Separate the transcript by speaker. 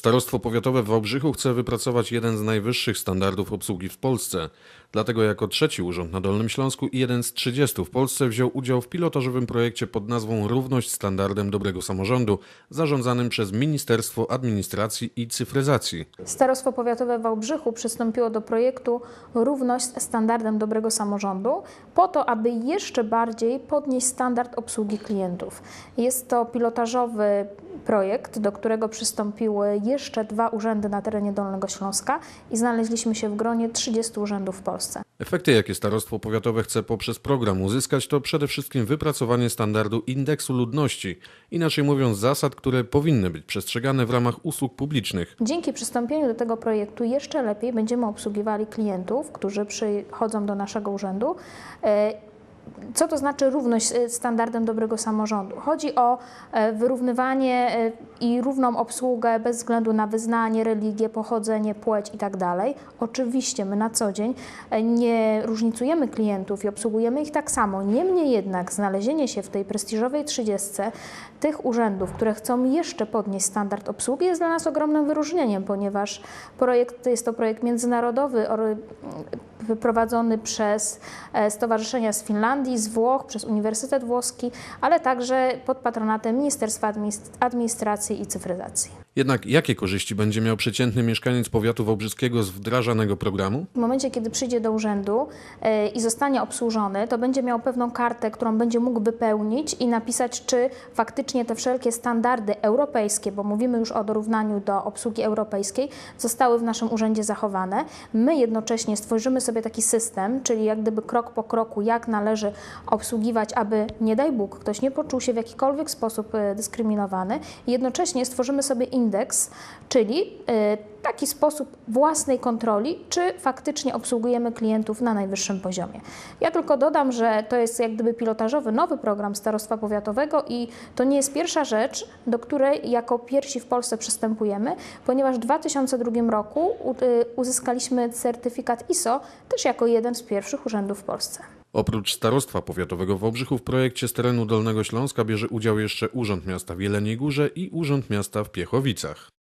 Speaker 1: Starostwo Powiatowe w Wałbrzychu chce wypracować jeden z najwyższych standardów obsługi w Polsce. Dlatego jako trzeci urząd na Dolnym Śląsku i jeden z 30 w Polsce wziął udział w pilotażowym projekcie pod nazwą Równość standardem dobrego samorządu, zarządzanym przez Ministerstwo Administracji i Cyfryzacji.
Speaker 2: Starostwo Powiatowe w Wałbrzychu przystąpiło do projektu Równość standardem dobrego samorządu po to, aby jeszcze bardziej podnieść standard obsługi klientów. Jest to pilotażowy projekt, do którego przystąpiły jeszcze dwa urzędy na terenie Dolnego Śląska i znaleźliśmy się w gronie 30 urzędów w Polsce.
Speaker 1: Efekty, jakie Starostwo Powiatowe chce poprzez program uzyskać, to przede wszystkim wypracowanie standardu indeksu ludności, inaczej mówiąc zasad, które powinny być przestrzegane w ramach usług publicznych.
Speaker 2: Dzięki przystąpieniu do tego projektu jeszcze lepiej będziemy obsługiwali klientów, którzy przychodzą do naszego urzędu. Co to znaczy równość standardem dobrego samorządu? Chodzi o e, wyrównywanie e, i równą obsługę bez względu na wyznanie, religię, pochodzenie, płeć itd. Oczywiście my na co dzień e, nie różnicujemy klientów i obsługujemy ich tak samo. Niemniej jednak znalezienie się w tej prestiżowej trzydziestce tych urzędów, które chcą jeszcze podnieść standard obsługi jest dla nas ogromnym wyróżnieniem, ponieważ projekt jest to projekt międzynarodowy wyprowadzony przez e, stowarzyszenia z Finlandii, z Włoch, przez Uniwersytet Włoski, ale także pod patronatem Ministerstwa Administ- Administracji i Cyfryzacji.
Speaker 1: Jednak jakie korzyści będzie miał przeciętny mieszkaniec powiatu wałbrzyskiego z wdrażanego programu?
Speaker 2: W momencie, kiedy przyjdzie do urzędu e, i zostanie obsłużony, to będzie miał pewną kartę, którą będzie mógł wypełnić i napisać, czy faktycznie te wszelkie standardy europejskie, bo mówimy już o dorównaniu do obsługi europejskiej, zostały w naszym urzędzie zachowane. My jednocześnie stworzymy sobie taki system, czyli jak gdyby krok po kroku, jak należy obsługiwać, aby nie daj Bóg, ktoś nie poczuł się w jakikolwiek sposób e, dyskryminowany. Jednocześnie stworzymy sobie indeks, czyli e, taki sposób własnej kontroli, czy faktycznie obsługujemy klientów na najwyższym poziomie. Ja tylko dodam, że to jest jak gdyby pilotażowy nowy program Starostwa Powiatowego i to nie jest pierwsza rzecz, do której jako pierwsi w Polsce przystępujemy, ponieważ w 2002 roku y, uzyskaliśmy certyfikat ISO też jako jeden z pierwszych urzędów w Polsce.
Speaker 1: Oprócz Starostwa Powiatowego w Wałbrzychu w projekcie z terenu Dolnego Śląska bierze udział jeszcze Urząd Miasta w Jeleniej Górze i Urząd Miasta w Piechowicach.